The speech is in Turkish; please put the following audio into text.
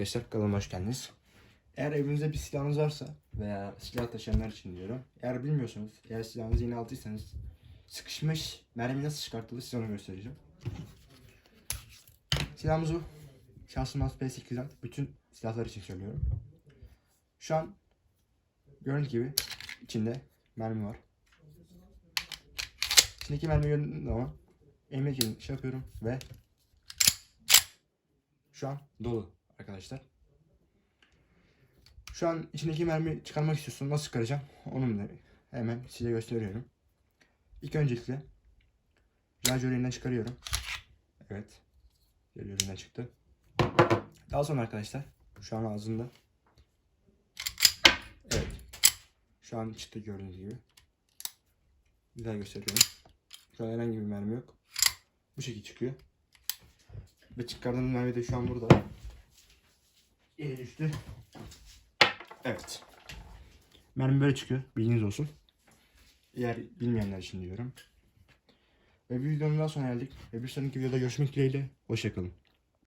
Arkadaşlar kanalıma hoş geldiniz. Eğer evinizde bir silahınız varsa veya silah taşıyanlar için diyorum. Eğer bilmiyorsanız, eğer silahınızı yine aldıysanız sıkışmış mermi nasıl çıkartılır size onu göstereceğim. Silahımız bu. Şansım az P8'den bütün silahlar için söylüyorum. Şu an gördüğünüz gibi içinde mermi var. İçindeki mermi gördüğünüz zaman emek şey yapıyorum ve şu an dolu arkadaşlar. Şu an içindeki mermi çıkarmak istiyorsun. Nasıl çıkaracağım? Onu da hemen size gösteriyorum. İlk öncelikle şarjöründen çıkarıyorum. Evet. Şarjöründen çıktı. Daha sonra arkadaşlar şu an ağzında. Evet. Şu an çıktı gördüğünüz gibi. Bir daha gösteriyorum. Şu an herhangi bir mermi yok. Bu şekilde çıkıyor. Ve çıkardığım mermi de şu an burada. Yere düştü. Evet. Mermi böyle çıkıyor. Bilginiz olsun. Eğer bilmeyenler için diyorum. Ve bir videonun daha sonuna geldik. Ve bir sonraki videoda görüşmek dileğiyle. Hoşçakalın.